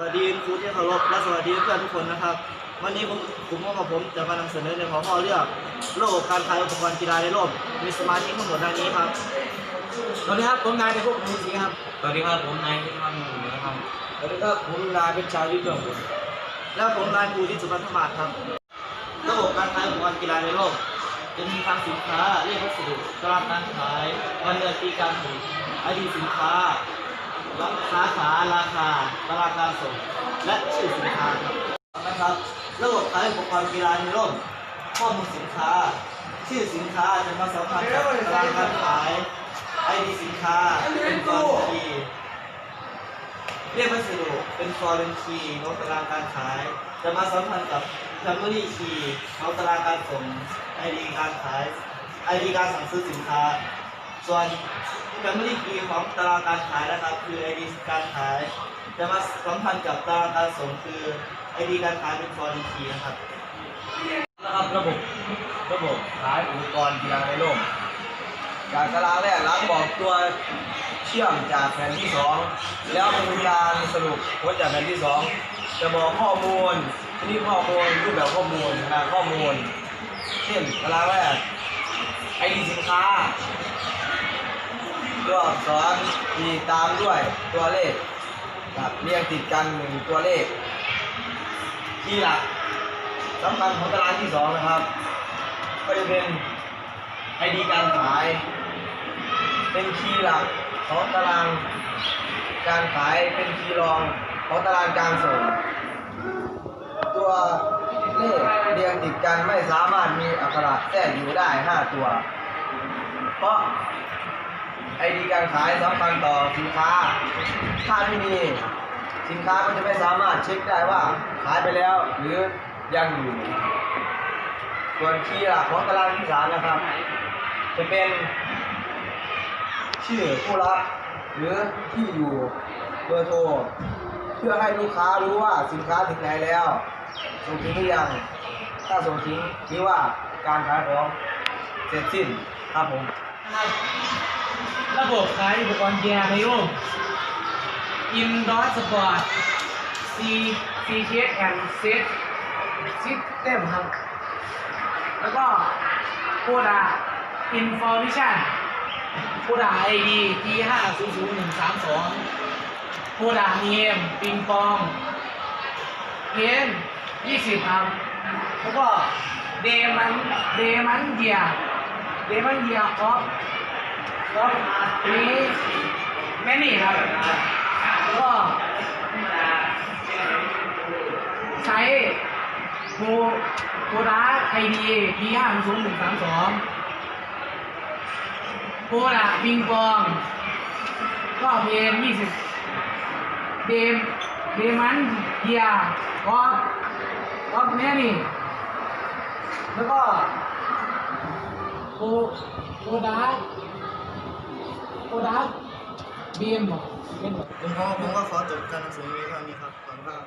วัสดีครูที่เคารพและสวัสดีเพื่อนทุกคนนะครับ วันนี้ผมผมกับผมจะมานำเสนอในหัวข้อเรื่องโลกการขายอุปกรณ์กีฬาในร่มมีสมาชิกทั้งหมดดังนี้ครับสวัสดีครับผมนายในพวกมูสีครับสวัสดีครับผมนายพิพัฒน์หมูนะครับสวัสดีครับผมนายเป็นชาวยุทธเมืองบุญและผมนายครูที่สุพัฒน์มาศครับระบบการขายอุปกรณ์กีฬาในโลกจะมีทางสินค้าเรียกวัสดุตลาดการขายวันเดือนปีการผลิตไอดีสินค้า สาขาราคาตลาดการส่ง และชื่อสินค้าครับนะครับ ระบบขายอุปกรณ์กีฬาในร่มข้อมูลสินค้า ชื่อสินค้าจะมาสัมพันธ์กับตลาดการขายไอดีสินค้าเป็นกรณีเรียกวัสดุเป็นฟอร์เรนคีของตารางการขาย จะมาสัมพันธ์กับ Family Key ของตารางการส่งไอดีการขายไอดีการสั่งซื้อสินค้า ส่วน Family Key ของตารางการขายนะครับ คือไอดีการขายจะมาสัมพันธ์กับตารางการส่งคือไอดีการขายเป็น Foreign Key นะครับนะครับระบบระบบขายอุปกรณ์กีฬาในร่มจากตารางแรกล้างบอกตัวเชื่อมจากแผ่นที่สองแล้วมีการสรุปผลจากแผ่นที่สองจะบอกข้อมูลชนิดข้อมูลรูปแบบข้อมูลขนาดข้อมูล เช่นตารางแรกไอดีสินค้า ตัวอักษรมีตามด้วยตัวเลขครับเรียงติดกันหนึ่งตัวเลข ที่หลักสำคัญของตารางที่สองนะครับ ก็จะเป็นไอดีการขาย เป็นคีย์หลักของตารางการขายเป็นคีย์รองของตารางการส่ง ตัวเลขเรียงติดกันไม่สามารถมีอักขระแทรกอยู่ได้ 5 ตัว เพราะ ไอดีการขายสำคัญต่อสินค้า ถ้าไม่มีสินค้าก็จะไม่สามารถเช็คได้ว่าขายไปแล้วหรือยังอยู่ ส่วนคีย์หลักของตารางที่สามนะครับ จะเป็นชื่อผู้รับหรือที่อยู่เบอร์โทรเพื่อให้ลูกค้ารู้ว่าสินค้าถึงไหนแล้วส่งถึงหรือยัง ถ้าส่งถึงหรือว่าการขายของเสร็จสิ้นครับผม ระบบขายอุปกรณ์แยร์ในร่มอินดอร์สปอร์ตซีซีเคสแอนด์เซตซิสเต็มครับ แล้วก็โคดาอินฟอร์มิชั่นโคดาไอดีทีห้าศูนย์ศูนย์หนึ่งสามสองโคดาเนียมปิงปองเพนยี่สิบครับ แล้วก็เดมันเดมันเดียเดมันเดียออฟ ก็นี้แม่นี่ครับแล้วก็ใช้โคโคดาไอดีพีห้าศูนย์หนึ่งสามสองโคดาปิงปอง ก็เพนยี่สิบเดมเดมันเฮียก็ก็แม่นี่ แล้วก็โคโคดา โอดาบีเอ็มเหรอเป็นเหรอผมก็ผมก็ขอจบการหนังสือเพียงเท่านี้ครับขอบคุณครับ